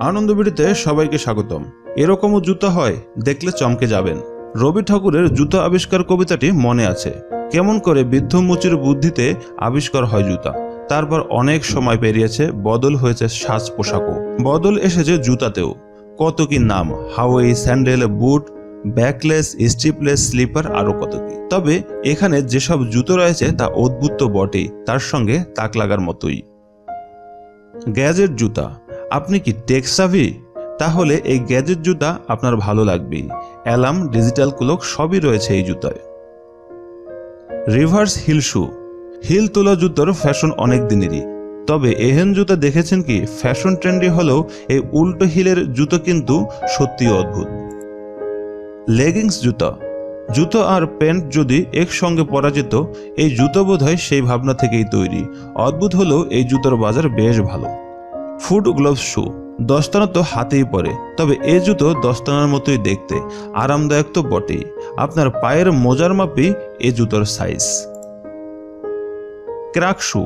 আনন্দবিড়িতে সবাইকে স্বাগতম। এরকমও জুতা হয়, দেখলে চমকে যাবেন। রবি ঠাকুরের জুতা আবিষ্কার কবিতাটি মনে আছে। কেমন করে বৃদ্ধ মুচির বুদ্ধিতে আবিষ্কার হয় জুতা। তারপর অনেক সময় পেরিয়েছে, বদল হয়েছে সাজ পোশাকও। বদল এসেছে জুতাতেও। কত কি নাম, হাওয়াই, sandal, boot, backless strapless slipper আরও কত কি। তবে এখানে যেসব জুতো রয়েছে তা অদ্ভুত বটেই, তার সঙ্গে তাক লাগার মতোই। গ্যাজেট জুতা। আপনি কি টেক্সাভি তাহলে এই গ্যাজেট জুতা আপনার ভালো লাগবেই। অ্যালার্ম ডিজিটাল ক্লক সবই রয়েছে এই জুতায়। Reverse heel shoe. হিল তোলা জুতোর ফ্যাশন অনেক দিনেরই। তবে এহেন জুতা দেখেছেন কি? ফ্যাশন ট্রেন্ডি হলেও এই উল্টো হিলের জুতো কিন্তু সত্যি অদ্ভুত। লেগিংস জুতা। জুতো আর প্যান্ট যদি একসঙ্গে পরা যেত এই জুতো বোধহয় সেই ভাবনা থেকেই তৈরি। অদ্ভুত হলেও এই জুতোর বাজার বেশ ভালো। Foot gloves shoe. দস্তানা তো হাতেই পরে তবে এ জুতো দস্তানার মতোই দেখতে, আরামদায়ক তো বটেই। আপনার পায়ের মোজার মাপি এ জুতোর size crack shoe.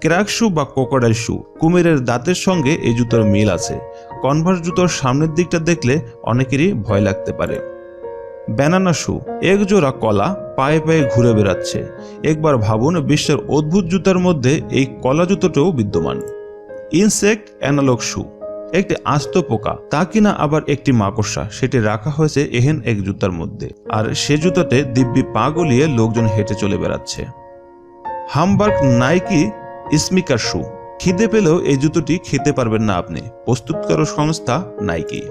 Crack shoe বা কোকোডাইল শু, কুমিরের দাঁতের সঙ্গে এই জুতোর মিল আছে। কনভার্স জুতোর সামনের দিকটা দেখলে অনেকেরই ভয় লাগতে পারে। Banana shoe. এক জোড়া কলা পায়ে পায়ে ঘুরে বেড়াচ্ছে। একবার ভাবুন বিশ্বের অদ্ভুত জুতার মধ্যে এই কলা জুতোটাও বিদ্যমান। ইনসেক্ট অ্যানালগ শু, একটি আস্ত পোকা। তা কিনা আবার একটি মাকড়সা, সেটি রাখা হয়েছে এহেন এক জুতার মধ্যে। আর সে জুতাতে দিব্যি পা গলিয়ে লোকজন হেঁটে চলে বেড়াচ্ছে। হামবার্গ নাইকি স্মিকার শু, খিদে পেলেও এই জুতোটি খেতে পারবেন না আপনি। প্রস্তুতকারক সংস্থা নাইকি।